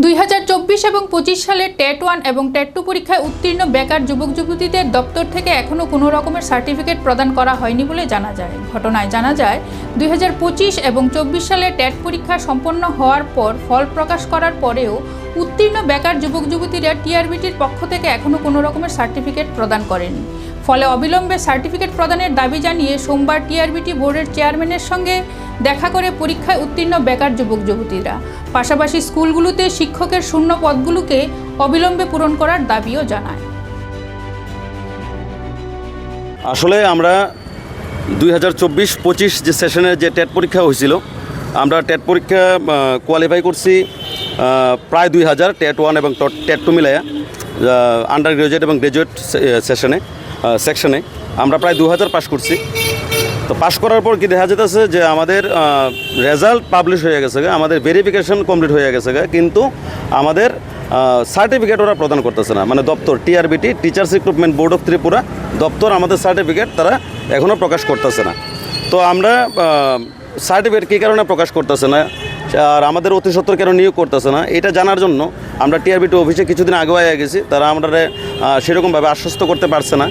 দুই হাজার চব্বিশ এবং পঁচিশ সালে টেট ওয়ান এবং টেট টু পরীক্ষায় উত্তীর্ণ বেকার যুবক যুবতীদের দপ্তর থেকে এখনও কোনো রকমের সার্টিফিকেট প্রদান করা হয়নি বলে জানা যায়। ঘটনায় জানা যায়, দুই হাজার পঁচিশ এবং চব্বিশ সালে টেট পরীক্ষা সম্পন্ন হওয়ার পর ফল প্রকাশ করার পরেও উত্তীর্ণ বেকার যুবক যুবতীরা টিআরবিটির পক্ষ থেকে এখনও কোনো রকমের সার্টিফিকেট প্রদান করেনি। ফলে অবিলম্বে সার্টিফিকেট প্রদানের দাবি জানিয়ে সোমবার টিআরবিটি বোর্ডের চেয়ারম্যানের সঙ্গে দেখা করে পরীক্ষায় উত্তীর্ণ বেকার যুবক যুবতীরা। পাশাপাশি স্কুলগুলোতে শিক্ষকের শূন্য পদগুলোকে অবিলম্বে পূরণ করার দাবিও জানায়। আসলে আমরা দুই হাজার চব্বিশ পঁচিশ যে সেশনের যে টেট পরীক্ষা হয়েছিল, আমরা টেট পরীক্ষা কোয়ালিফাই করছি প্রায় দুই হাজার টেট ওয়ান এবং টেট টু মিলাইয়া আন্ডার গ্রাজুয়েট এবং গ্রাজুয়েট সেশনে। সেকশনে আমরা প্রায় দু হাজার পাস করছি। তো পাস করার পর কি দেখা যেতেছে যে আমাদের রেজাল্ট পাবলিশ হয়ে গেছে আমাদের ভেরিফিকেশন কমপ্লিট হয়ে গেছে কিন্তু আমাদের সার্টিফিকেট ওরা প্রদান করতেছে না। মানে দপ্তর TRBT teachers recruitment board of Tripura দপ্তর আমাদের সার্টিফিকেট তারা এখনও প্রকাশ করতেছে না। তো আমরা সার্টিফিকেট কী কারণে প্রকাশ করতেছে না, আর আমাদের অতি সত্তর কেন নিয়োগ করতেছে না, এটা জানার জন্য আমরা টিআরবিটি অফিসে কিছুদিন আগে আগে গেছি, তারা আমরা সেরকমভাবে আশ্বস্ত করতে পারছে না।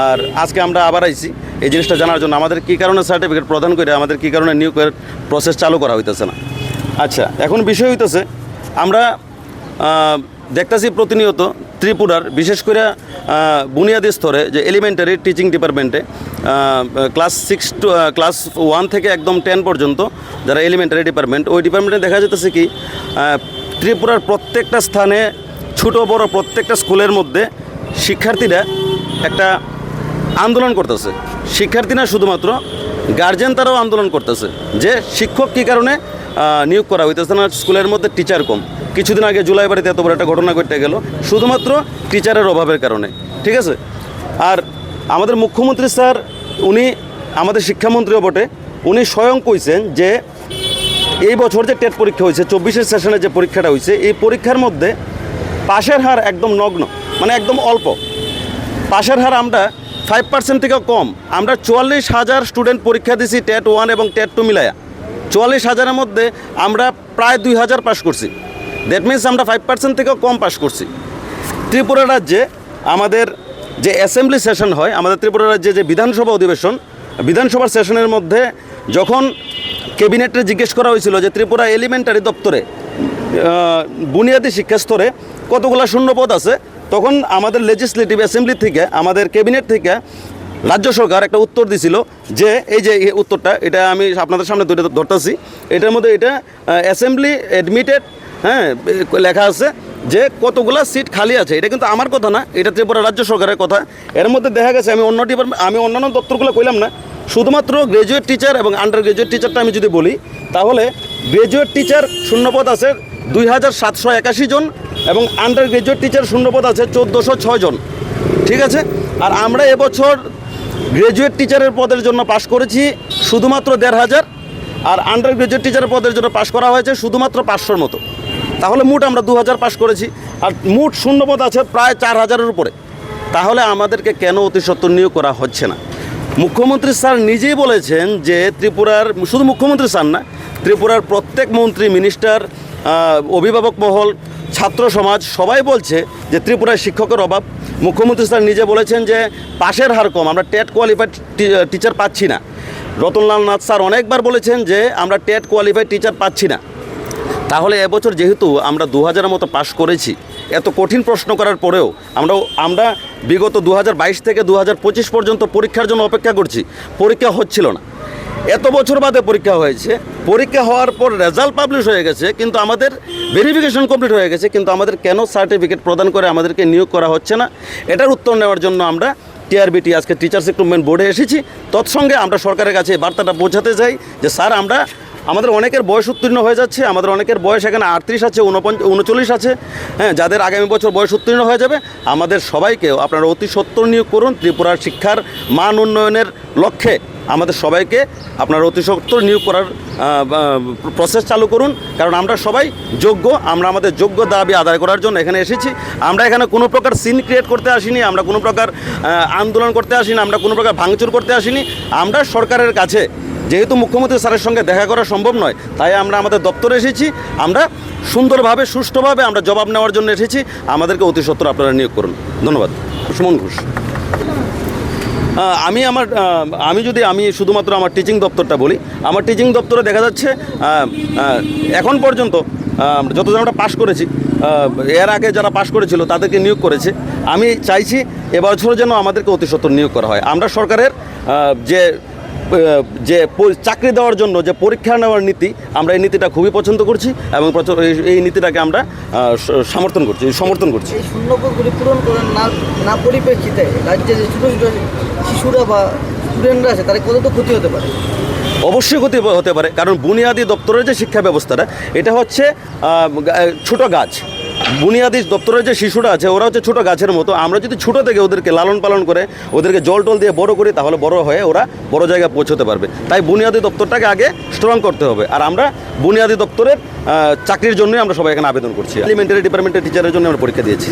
আর আজকে আমরা আবার আইছি। এই জিনিসটা জানার জন্য আমাদের কী কারণে সার্টিফিকেট প্রদান করে, আমাদের কী কারণে নিয়োগের প্রসেস চালু করা হইতেছে না? আচ্ছা এখন বিষয় হইতেছে, আমরা দেখতাছি প্রতিনিয়ত ত্রিপুরার, বিশেষ করে বুনিয়াদী স্তরে যে এলিমেন্টারি টিচিং ডিপার্টমেন্টে class six to class one থেকে একদম টেন পর্যন্ত যারা এলিমেন্টারি ডিপার্টমেন্ট ওই ডিপার্টমেন্টে দেখা যেতেছে কি ত্রিপুরার প্রত্যেকটা স্থানে ছোট বড় প্রত্যেকটা স্কুলের মধ্যে শিক্ষার্থীরা একটা আন্দোলন করতেছে। শিক্ষার্থী না শুধুমাত্র গার্জেন তারাও আন্দোলন করতেছে যে শিক্ষক কী কারণে নিয়োগ করা হইতেছে না? স্কুলের মধ্যে টিচার কম। কিছুদিন আগে জুলাই বাড়িতে এত বড় একটা ঘটনা ঘটতে গেল, শুধুমাত্র টিচারের অভাবের কারণে। ঠিক আছে? আর আমাদের মুখ্যমন্ত্রী স্যার, উনি আমাদের শিক্ষামন্ত্রীও বটে, উনি স্বয়ং কইছেন যে এই বছর যে টেট পরীক্ষা হয়েছে, চব্বিশের সেশনে যে পরীক্ষাটা হয়েছে, এই পরীক্ষার মধ্যে পাশের হার একদম নগ্ন মানে একদম অল্প। পাশের হার আমরা ফাইভ পার্সেন্ট থেকে কম। আমরা চুয়াল্লিশ হাজার স্টুডেন্ট পরীক্ষা দিছি টেট ওয়ান এবং টেট টু মিলায়া। চুয়াল্লিশ হাজারের মধ্যে আমরা প্রায় দুই হাজার পাস করছি। দ্যাট মিনস আমরা ফাইভ পার্সেন্ট থেকেও কম পাস করছি। ত্রিপুরা রাজ্যে আমাদের যে অ্যাসেম্বলি সেশন হয়, আমাদের ত্রিপুরা রাজ্যে যে বিধানসভা অধিবেশন, বিধানসভার সেশনের মধ্যে যখন ক্যাবিনেটে জিজ্ঞেস করা হয়েছিল যে ত্রিপুরা এলিমেন্টারি দপ্তরে বুনিয়াদী শিক্ষাস্তরে কতগুলো শূন্যপদ আছে তখন আমাদের লেজিসলেটিভ অ্যাসেম্বলি থেকে, আমাদের ক্যাবিনেট থেকে রাজ্য সরকার একটা উত্তর দিছিল যে, এই যে উত্তরটা, এটা আমি আপনাদের সামনে ধরে ধরতেছি। এটার মধ্যে এটা অ্যাসেম্বলি অ্যাডমিটেড হ্যাঁ লেখা আছে যে কতগুলা সিট খালি আছে। এটা কিন্তু আমার কথা না, এটা ত্রিপুরা রাজ্য সরকারের কথা। এর মধ্যে দেখা গেছে, আমি অন্য ডিপার্টমেন্ট আমি অন্যান্য দপ্তরগুলো কইলাম না। শুধুমাত্র গ্রাজুয়েট টিচার এবং আন্ডার গ্রাজুয়েট টিচারটা আমি যদি বলি, তাহলে গ্রাজুয়েট টিচার শূন্যপদ আছে দুই হাজার সাতশো একাশি জন এবং আন্ডার গ্রাজুয়েট টিচার শূন্যপদ আছে চোদ্দোশো ছয় জন। ঠিক আছে? আর আমরা এবছর গ্রাজুয়েট টিচারের পদের জন্য পাশ করেছি শুধুমাত্র দেড় হাজার, আর আন্ডার গ্রাজুয়েট টিচারের পদের জন্য পাশ করা হয়েছে শুধুমাত্র পাঁচশোর মতো। তাহলে মোট আমরা দু হাজার পাশ করেছি, আর মোট শূন্যপদ আছে প্রায় চার হাজারের উপরে। তাহলে আমাদেরকে কেন অতি নিয়োগ করা হচ্ছে না? মুখ্যমন্ত্রী স্যার নিজেই বলেছেন যে ত্রিপুরার, শুধু মুখ্যমন্ত্রী স্যার না, ত্রিপুরার প্রত্যেক মন্ত্রী মিনিস্টার অভিভাবক মহল ছাত্র সমাজ সবাই বলছে যে ত্রিপুরায় শিক্ষকের অভাব। মুখ্যমন্ত্রী স্যার নিজে বলেছেন যে পাশের হার কম, আমরা টেট কোয়ালিফাইড টিচার পাচ্ছি না। রতনলাল নাথ স্যার অনেকবার বলেছেন যে আমরা টেট কোয়ালিফাইড টিচার পাচ্ছি না। তাহলে এবছর যেহেতু আমরা দু হাজারের মতো পাশ করেছি, এত কঠিন প্রশ্ন করার পরেও আমরা আমরা বিগত দু হাজার বাইশ থেকে দু হাজার পঁচিশ পর্যন্ত পরীক্ষার জন্য অপেক্ষা করছি। পরীক্ষা হচ্ছিল না। এত বছর বাদে পরীক্ষা হয়েছে। পরীক্ষা হওয়ার পর রেজাল্ট পাবলিশ হয়ে গেছে, কিন্তু আমাদের ভেরিফিকেশন কমপ্লিট হয়ে গেছে, কিন্তু আমাদের কেন সার্টিফিকেট প্রদান করে আমাদেরকে নিয়োগ করা হচ্ছে না? এটার উত্তর নেওয়ার জন্য আমরা টিআরবিটি আজকে টিচার্স রিক্রুটমেন্ট বোর্ডে এসেছি। তৎসঙ্গে আমরা সরকারের কাছে বার্তাটা পৌঁছাতে চাই যে, স্যার, আমরা আমাদের অনেকের বয়স উত্তীর্ণ হয়ে যাচ্ছে, আমাদের অনেকের বয়স এখানে আটত্রিশ আছে, উনপঞ্চ, উনচল্লিশ আছে। হ্যাঁ যাদের আগামী বছর বয়স উত্তীর্ণ হয়ে যাবে, আমাদের সবাইকেও আপনারা অতি সত্তর নিয়োগ করুন, ত্রিপুরার শিক্ষার মান উন্নয়নের লক্ষ্যে। আমাদের সবাইকে আপনারা অতি সত্তর নিয়োগ করার প্রসেস চালু করুন। কারণ আমরা সবাই যোগ্য, আমরা আমাদের যোগ্য দাবি আদায় করার জন্য এখানে এসেছি। আমরা এখানে কোনো প্রকার সিন ক্রিয়েট করতে আসিনি, আমরা কোনো প্রকার আন্দোলন করতে আসিনি, আমরা কোনো প্রকার ভাঙচুর করতে আসিনি। আমরা সরকারের কাছে, যেহেতু মুখ্যমন্ত্রী স্যারের সঙ্গে দেখা করা সম্ভব নয়, তাই আমরা আমাদের দপ্তরে এসেছি। আমরা সুন্দরভাবে, সুষ্ঠুভাবে আমরা জবাব নেওয়ার জন্য এসেছি। আমাদেরকে অতি সত্তর আপনারা নিয়োগ করুন। ধন্যবাদ। সুমন ঘোষ। আমি আমার আমি যদি, আমি শুধুমাত্র আমার টিচিং দপ্তরটা বলি, আমার টিচিং দপ্তরে দেখা যাচ্ছে এখন পর্যন্ত যত যতজন আমরা পাশ করেছি এর আগে যারা পাশ করেছিল, তাদেরকে নিয়োগ করেছে। আমি চাইছি এবছর যেন আমাদেরকে অতি নিয়োগ করা হয়। আমরা সরকারের যে যে চাকরি দেওয়ার জন্য যে পরীক্ষা নেওয়ার নীতি আমরা এই নীতিটা খুবই পছন্দ করছি এবং এই- নীতিটাকে আমরা সমর্থন করছি সমর্থন করছি। এই শূন্যপদগুলি পূরণ করার না না পরিপ্রেক্ষিতে রাজ্যে যে ছোটো ছোটো শিশুরা বা স্টুডেন্টরা আছে তাদের কত তো ক্ষতি হতে পারে? অবশ্যই ক্ষতি হতে পারে কারণ বুনিয়াদী দপ্তরের যে শিক্ষা ব্যবস্থাটা এটা হচ্ছে ছোট গাছ। বুনিয়াদী দপ্তরের যে শিশুরা আছে, ওরা হচ্ছে ছোটো গাছের মতো। আমরা যদি ছোটো থেকে ওদেরকে লালন পালন করে, ওদেরকে জল টল দিয়ে বড় করি, তাহলে বড় হয়ে ওরা বড় জায়গায় পৌঁছতে পারবে। তাই বুনিয়াদি দপ্তরটাকে আগে স্ট্রং করতে হবে। আর আমরা বুনিয়াদি দপ্তরের চাকরির জন্যই আমরা সবাই এখানে আবেদন করছি। এলিমেন্টারি ডিপার্টমেন্টের টিচারের জন্য আমরা পরীক্ষা দিয়েছি।